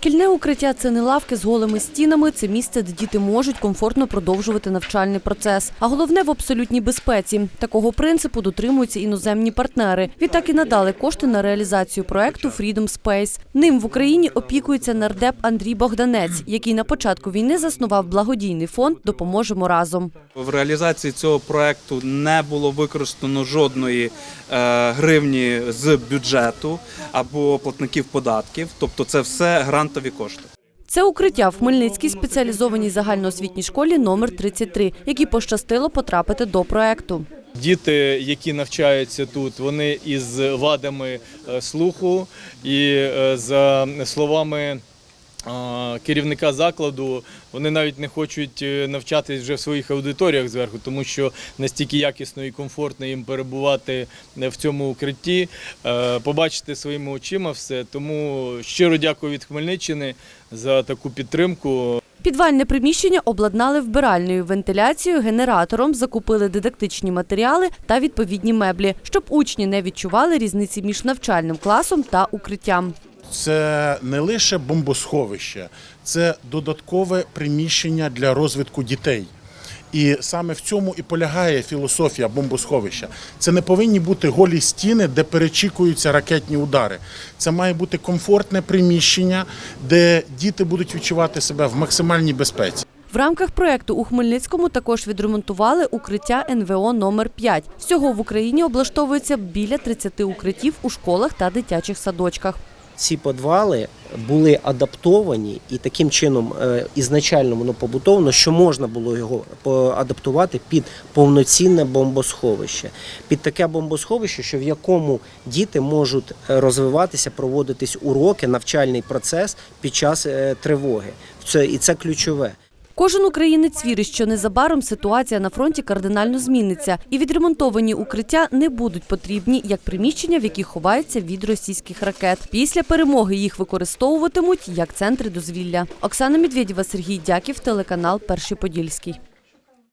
Шкільне укриття це не лавки з голими стінами, це місце, де діти можуть комфортно продовжувати навчальний процес. А головне в абсолютній безпеці. Такого принципу дотримуються іноземні партнери. Відтак і надали кошти на реалізацію проекту Freedom Space. Ним в Україні опікується нардеп Андрій Богданець, який на початку війни заснував благодійний фонд Допоможемо разом. В реалізації цього проекту не було використано жодної е, гривні з бюджету або платників податків, тобто це все грантові кошти. Це укриття в Хмельницькій спеціалізованій загальноосвітній школі номер 33, які пощастило потрапити до проекту. Діти, які навчаються тут, вони із вадами е, слуху, і е, за словами керівника закладу, вони навіть не хочуть е, навчатись вже в своїх аудиторіях зверху, тому що настільки якісно і комфортно їм перебувати е, в цьому укритті, е, побачити своїми очима все. Тому щиро дякую від Хмельниччини за таку підтримку. Підвальне приміщення обладнали вбиральною вентиляцією, генератором, закупили дидактичні матеріали та відповідні меблі, щоб учні не відчували різниці між навчальним класом та укриттям. Це не лише бомбосховище, це додаткове приміщення для розвитку дітей. І саме в цьому і полягає філософія бомбосховища. Це не повинні бути голі стіни, де перечікуються ракетні удари. Це має бути комфортне приміщення, де діти будуть відчувати себе в максимальній безпеці. В рамках проекту у Хмельницькому також відремонтували укриття НВО номер 5 Всього в Україні облаштовується біля 30 укриттів у школах та дитячих садочках. Ці підвали були адаптовані і таким чином е, ізначально воно побутовано, що можна було його по- адаптувати під повноцінне бомбосховище, під таке бомбосховище, що в якому діти можуть е, розвиватися, проводитись уроки, навчальний процес під час е, тривоги. Це і це ключове. Кожен українець вірить, що незабаром ситуація на фронті кардинально зміниться, і відремонтовані укриття не будуть потрібні як приміщення, в яких ховаються від російських ракет. Після перемоги їх використовуватимуть як центри дозвілля. Оксана Медведєва, Сергій Дяків, телеканал Перший Подільський.